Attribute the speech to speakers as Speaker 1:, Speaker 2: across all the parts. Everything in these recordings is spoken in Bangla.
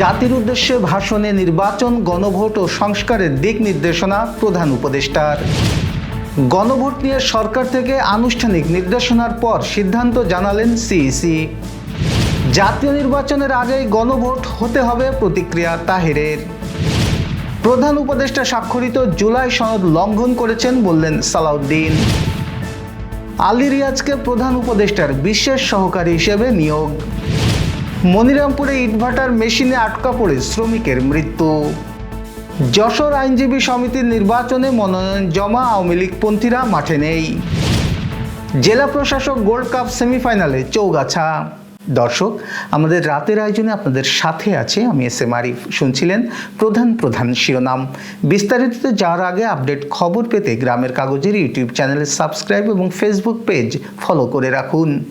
Speaker 1: জাতির উদ্দেশ্যে ভাষণে নির্বাচন, গণভোট ও সংস্কারের দিক নির্দেশনা প্রধান উপদেষ্টার। গণভোট নিয়ে সরকার থেকে আনুষ্ঠানিক নির্দেশনার পর সিদ্ধান্ত জানালেন সিইসি। জাতীয় নির্বাচনের আগেই গণভোট হতে হবে প্রতিক্রিয়া তাহেরের। প্রধান উপদেষ্টা স্বাক্ষরিত জুলাই সনদ লঙ্ঘন করেছেন বললেন সালাউদ্দিন। আলী রিয়াজকে প্রধান উপদেষ্টার বিশেষ সহকারী হিসেবে নিয়োগ। মনিরামপুরে ইটভাটার মেশিনে আটকা পড়ে শ্রমিকের মৃত্যু। যশোর আইনজীবী সমিতির নির্বাচনে মনোনয়ন জমা আওয়ামী লীগপন্থীরা মাঠে নেই। জেলা প্রশাসক গোল্ড কাপ সেমিফাইনালে চৌগাছা। দর্শক, আমাদের রাতের আয়োজনে আপনাদের সাথে আছে আমি এস এম আরিফ। শুনছিলেন প্রধান প্রধান শিরোনাম। বিস্তারিত যাওয়ার আগে আপডেট খবর পেতে গ্রামের কাগজের ইউটিউব চ্যানেলে সাবস্ক্রাইব এবং ফেসবুক পেজ ফলো করে রাখুন।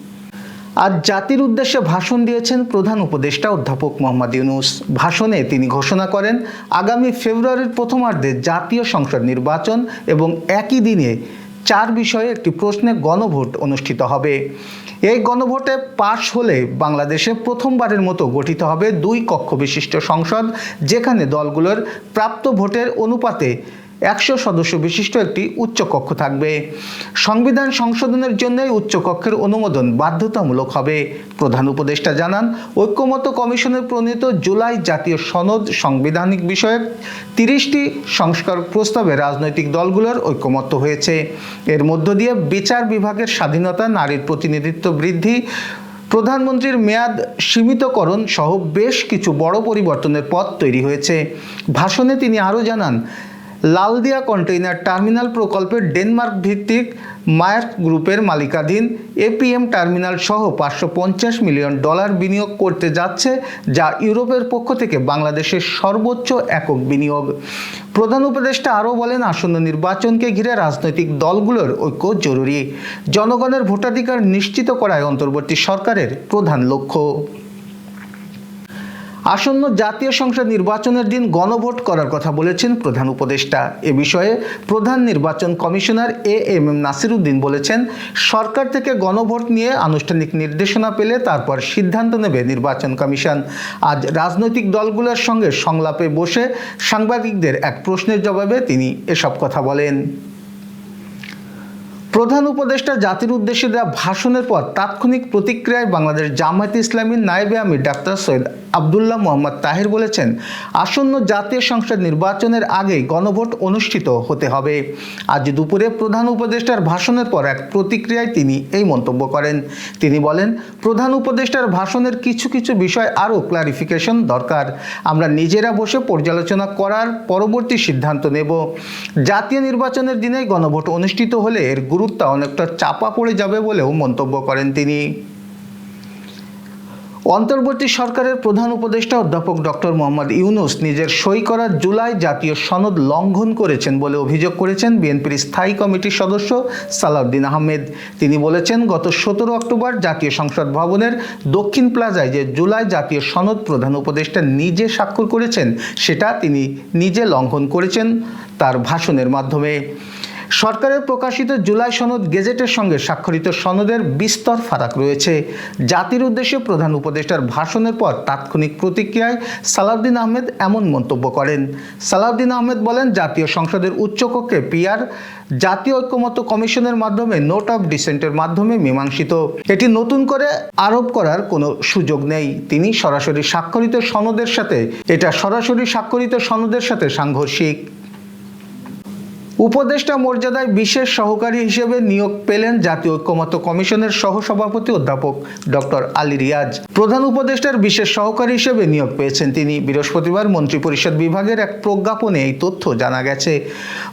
Speaker 1: আজ জাতির উদ্দেশ্যে ভাষণ দিয়েছেন প্রধান উপদেষ্টা অধ্যাপক মোহাম্মদ ইউনুস। ভাষণে তিনি ঘোষণা করেন, আগামী ফেব্রুয়ারির প্রথমার্ধে জাতীয় সংসদ নির্বাচন এবং একই দিনে চার বিষয়ে একটি প্রশ্নে গণভোট অনুষ্ঠিত হবে। এই গণভোটে পাশ হলে বাংলাদেশে প্রথমবারের মতো গঠিত হবে দুই কক্ষ বিশিষ্ট সংসদ, যেখানে দলগুলোর প্রাপ্ত ভোটের অনুপাতে একশো সদস্য বিশিষ্ট একটি উচ্চকক্ষ থাকবে। সংবিধান সংশোধনের জন্য উচ্চকক্ষের অনুমোদন বাধ্যতামূলক হবে, প্রধান উপদেষ্টা জানান। ঐক্যমত কমিশনের প্রণীত জুলাই জাতীয় সনদ সাংবিধানিক বিষয়ক তিরিশটি সংস্কার প্রস্তাবে রাজনৈতিক দলগুলোর ঐক্যমত্য হয়েছে। এর মধ্য দিয়ে বিচার বিভাগের স্বাধীনতা, নারীর প্রতিনিধিত্ব বৃদ্ধি, প্রধানমন্ত্রীর মেয়াদ সীমিতকরণ সহ বেশ কিছু বড় পরিবর্তনের পথ তৈরি হয়েছে। ভাষণে তিনি আরও জানান লালদিয়া কন্টেইনার টার্মিনাল প্রকল্পের ডেনমার্ক ভিত্তিক মায়ার গ্রুপের মালিকাধীন এপিএম টার্মিনাল সহ পাঁচশো পঞ্চাশ মিলিয়ন ডলার বিনিয়োগ করতে যাচ্ছে, যা ইউরোপের পক্ষ থেকে বাংলাদেশের সর্বোচ্চ একক বিনিয়োগ। প্রধান উপদেষ্টা আরও বলেন, আসন্ন নির্বাচনকে ঘিরে রাজনৈতিক দলগুলোর ঐক্য জরুরি। জনগণের ভোটাধিকার নিশ্চিত করায় অন্তর্বর্তী সরকারের প্রধান লক্ষ্য। আসন্ন জাতীয় সংসদ নির্বাচনের দিন গণভোট করার কথা বলেছেন প্রধান উপদেষ্টা। এ বিষয়ে প্রধান নির্বাচন commissioner A M M Nasiruddin বলেছেন, সরকার থেকে গণভোট নিয়ে আনুষ্ঠানিক নির্দেশনা পেলে তারপর সিদ্ধান্ত নেবে নির্বাচন কমিশন। আজ রাজনৈতিক দলগুলোর সঙ্গে সংলাপে বসে সাংবাদিকদের এক প্রশ্নের জবাবে তিনি এসব কথা বলেন। প্রধান উপদেষ্টা জাতির উদ্দেশ্যে দেওয়া ভাষণের পর তাৎক্ষণিক প্রতিক্রিয়ায় বাংলাদেশ জামায়াত ইসলামীর নায়েবে আমির ডাক্তার সৈয়দ আবদুল্লাহ মোহাম্মদ তাহির বলেছেন, আসন্ন জাতীয় সংসদ নির্বাচনের আগেই গণভোট অনুষ্ঠিত হতে হবে। আজ দুপুরে প্রধান উপদেষ্টার ভাষণের পর এক প্রতিক্রিয়ায় তিনি এই মন্তব্য করেন। তিনি বলেন, প্রধান উপদেষ্টার ভাষণের কিছু কিছু বিষয় আরও ক্লারিফিকেশন দরকার। আমরা নিজেরা বসে পর্যালোচনা করার পরবর্তী সিদ্ধান্ত নেব। জাতীয় নির্বাচনের দিনে গণভোট অনুষ্ঠিত হলে এর গুরুত্ব অনেকটা চাপা পড়ে যাবে বলেও মন্তব্য করেন তিনি। অন্তর্বর্তী সরকারের প্রধান উপদেষ্টা অধ্যাপক ডক্টর মোহাম্মদ ইউনুস নিজের সই করা জুলাই জাতীয় সনদ লঙ্ঘন করেছেন বলে অভিযোগ করেছেন বিএনপির স্থায়ী কমিটির সদস্য সালাউদ্দিন আহমেদ। তিনি বলেছেন, গত সতেরো অক্টোবর জাতীয় সংসদ ভবনের দক্ষিণ প্লাজায় যে জুলাই জাতীয় সনদ প্রধান উপদেষ্টা নিজে স্বাক্ষর করেছেন, সেটা তিনি নিজে লঙ্ঘন করেছেন তার ভাষণের মাধ্যমে। সরকারের প্রকাশিত জুলাই সনদ গেজেটের সঙ্গে স্বাক্ষরিত সনদের বিস্তর ফারাক রয়েছে। জাতির উদ্দেশ্যে প্রধান উপদেষ্টার ভাষণের পর তাৎক্ষণিক প্রতিক্রিয়ায় সালাউদ্দিন আহমেদ এমন মন্তব্য করেন। সালাউদ্দিন আহমেদ বলেন, জাতীয় সংসদের উচ্চকক্ষে পিআর, জাতীয় ঐক্যমত্য কমিশনের মাধ্যমে নোট অফ ডিসেন্টের মাধ্যমে মীমাংসিত। এটি নতুন করে আরোপ করার কোনো সুযোগ নেই। তিনি সরাসরি স্বাক্ষরিত সনদের সাথে, এটা সরাসরি স্বাক্ষরিত সনদের সাথে সাংঘর্ষিক। উপদেষ্টা মর্যাদায় বিশেষ সহকারী হিসেবে নিয়োগ পেলেন জাতীয় ঐক্যমত্য কমিশনের সহসভাপতি অধ্যাপক ডক্টর আলী রিয়াজ। প্রধান উপদেষ্টার বিশেষ সহকারী হিসেবে নিয়োগ পেয়েছেন তিনি। বৃহস্পতিবার মন্ত্রিপরিষদ বিভাগের এক প্রজ্ঞাপনে এই তথ্য জানা গেছে।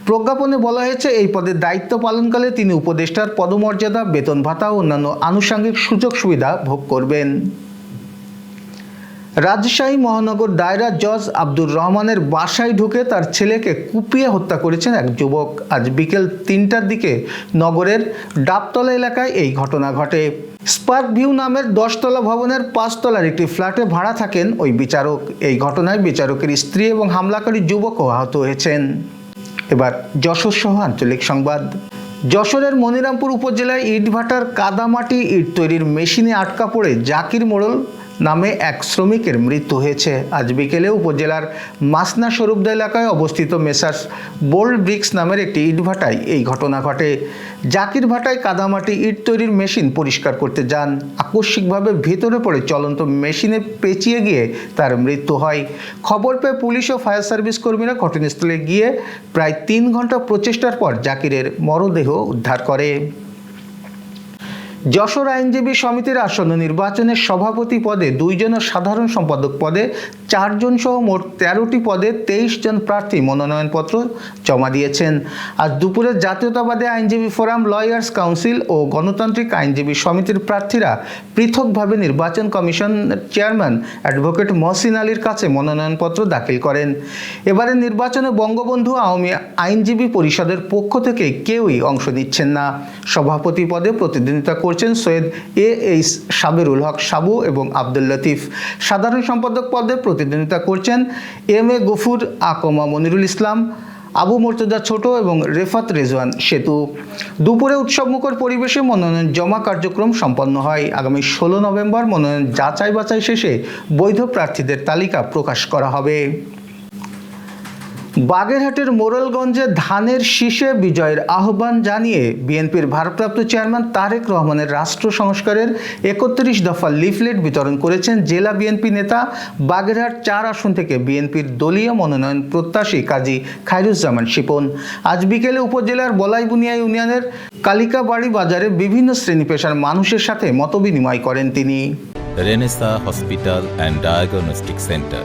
Speaker 1: প্রজ্ঞাপনে বলা হয়েছে, এই পদের দায়িত্ব পালনকালে তিনি উপদেষ্টার পদমর্যাদা, বেতন ভাতা ও অন্যান্য আনুষঙ্গিক সুযোগ সুবিধা ভোগ করবেন। রাজশাহী মহানগর দায়রা জজ আব্দুর রহমানের বাসায় ঢুকে তার ছেলেকে কুপিয়ে হত্যা করেছেন এক যুবক। আজ বিকেল তিনটার দিকে নগরের ডাবতলা এলাকায় এই ঘটনা ঘটে। স্পার্ক ভিউ নামের দশতলা ভবনের পাঁচতলার একটি ফ্ল্যাটে ভাড়া থাকেন ওই বিচারক। এই ঘটনায় বিচারকের স্ত্রী এবং হামলাকারী যুবকও আহত হয়েছেন। এবার যশোর সহ আঞ্চলিক সংবাদ। যশোরের মনিরামপুর উপজেলায় ইটভাটার কাদামাটি ইট তৈরির মেশিনে আটকা পড়ে জাকির মোড়ল নামে এক শ্রমিকের মৃত্যু হয়েছে। আজ বিকেলে উপজেলার মাসনা স্বরূপদা এলাকায় অবস্থিত মেসার্স বোল্ড ব্রিক্স নামের একটি ইটভাটায় এই ঘটনা ঘটে। জাকির ভাটায় কাদামাটি ইট তৈরির মেশিন পরিষ্কার করতে যান। আকস্মিকভাবে ভেতরে পড়ে চলন্ত মেশিনে পেঁচিয়ে গিয়ে তার মৃত্যু হয়। খবর পেয়ে পুলিশ ও ফায়ার সার্ভিস কর্মীরা ঘটনাস্থলে গিয়ে প্রায় তিন ঘণ্টা প্রচেষ্টার পর জাকিরের মরদেহ উদ্ধার করে। যশোর আইনজীবী সমিতির আসন্ন নির্বাচনের সভাপতি পদে দুইজন সাধারণ সম্পাদক পদে, চারজন সহ মোট তেরোটি পদে তেইশ জন প্রার্থী মনোনয়নপত্র জমা দিয়েছেন। আজ দুপুরে জাতীয়তাবাদী আইনজীবী ফোরাম লয়ার্স কাউন্সিল ও গণতান্ত্রিক আইনজীবী সমিতির প্রার্থীরা পৃথকভাবে নির্বাচন কমিশনের চেয়ারম্যান অ্যাডভোকেট মহসিন আলীর কাছে মনোনয়নপত্র দাখিল করেন। এবারে নির্বাচনে বঙ্গবন্ধু আওয়ামী আইনজীবী পরিষদের পক্ষ থেকে কেউই অংশ নিচ্ছেন না। সভাপতি পদে প্রতিদ্বন্দ্বিতা করছেন সৈয়দ এ এইচ সাবেরুল হক সাবু এবং আব্দুল লতিফ। সাধারণ সম্পাদক পদে প্রতিদ্বন্দ্বিতা করছেন এম এ গফুর, আকমা মনিরুল ইসলাম, আবু মর্তজা ছোট এবং রেফাত রেজওয়ান সেতু। দুপুরে উৎসবমুখর পরিবেশে মনোনয়ন জমা কার্যক্রম সম্পন্ন হয়। আগামী ষোলো নভেম্বর মনোনয়ন যাচাই বাছাই শেষে বৈধ প্রার্থীদের তালিকা প্রকাশ করা হবে। বাগেরহাটের মোড়লগঞ্জে ধানের শীষে বিজয়ের আহ্বান জানিয়ে বিএনপির ভারপ্রাপ্ত চেয়ারম্যান তারেক রহমানের রাষ্ট্র সংস্কারের একত্রিশ দফা লিফলেট বিতরণ করেছেন জেলা বিএনপি নেতা বাগেরহাট চার আসন থেকে বিএনপির দলীয় মনোনয়ন প্রত্যাশী কাজী খায়রুজ্জামান শিপন। আজ বিকেলে উপজেলার বলাইবুনিয়া ইউনিয়নের কালিকাবাড়ি বাজারে বিভিন্ন শ্রেণি পেশার মানুষের সাথে মতবিনিময় করেন তিনি।
Speaker 2: Renaissance hospital and diagnostic centre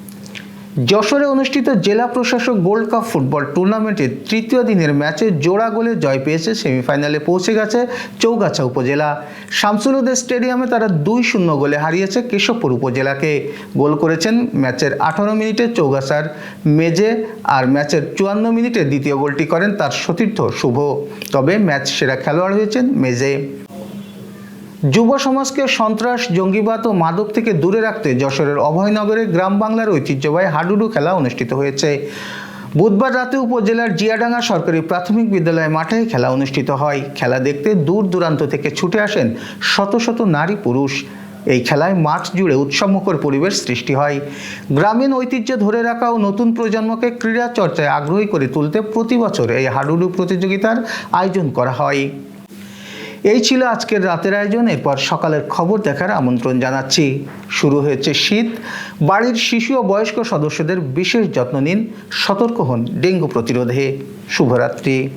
Speaker 1: যশোরে অনুষ্ঠিত জেলা প্রশাসক গোল্ড কাপ ফুটবল টুর্নামেন্টের তৃতীয় দিনের ম্যাচে জোড়া গোলে জয় পেয়েছে, সেমিফাইনালে পৌঁছে গেছে চৌগাছা উপজেলা। শামসুলুদের স্টেডিয়ামে তারা দুই শূন্য গোলে হারিয়েছে কেশবপুর উপজেলাকে। গোল করেছেন ম্যাচের আঠারো মিনিটে চৌগাছার মেজে আর ম্যাচের চুয়ান্ন মিনিটে দ্বিতীয় গোলটি করেন তার সতীর্থ শুভ। তবে ম্যাচ সেরা খেলোয়াড় হয়েছেন মেজে। যুব সমাজকে সন্ত্রাস, জঙ্গিবাদ ও মাদক থেকে দূরে রাখতে যশোরের অভয়নগরে গ্রাম বাংলার ঐতিহ্যবাহী হাডুডু খেলা অনুষ্ঠিত হয়েছে। বুধবার রাতে উপজেলার জিয়াডাঙ্গা সরকারি প্রাথমিক বিদ্যালয় মাঠে খেলা অনুষ্ঠিত হয়। খেলা দেখতে দূর দূরান্ত থেকে ছুটে আসেন শত শত নারী পুরুষ। এই খেলায় মাঠ জুড়ে উৎসবমুখর পরিবেশ সৃষ্টি হয়। গ্রামীণ ঐতিহ্য ধরে রাখা ও নতুন প্রজন্মকে ক্রীড়া চর্চায় আগ্রহী করে তুলতে প্রতি বছর এই হাডুডু প্রতিযোগিতার আয়োজন করা হয়। এই ছিল আজকের রাতের আয়োজন। এরপর সকালের খবর দেখার আমন্ত্রণ জানাচ্ছি। শুরু হয়েছে শীত। বাড়ির শিশু ও বয়স্ক সদস্যদের বিশেষ যত্ন নিন। সতর্ক হন ডেঙ্গু প্রতিরোধে। শুভরাত্রি।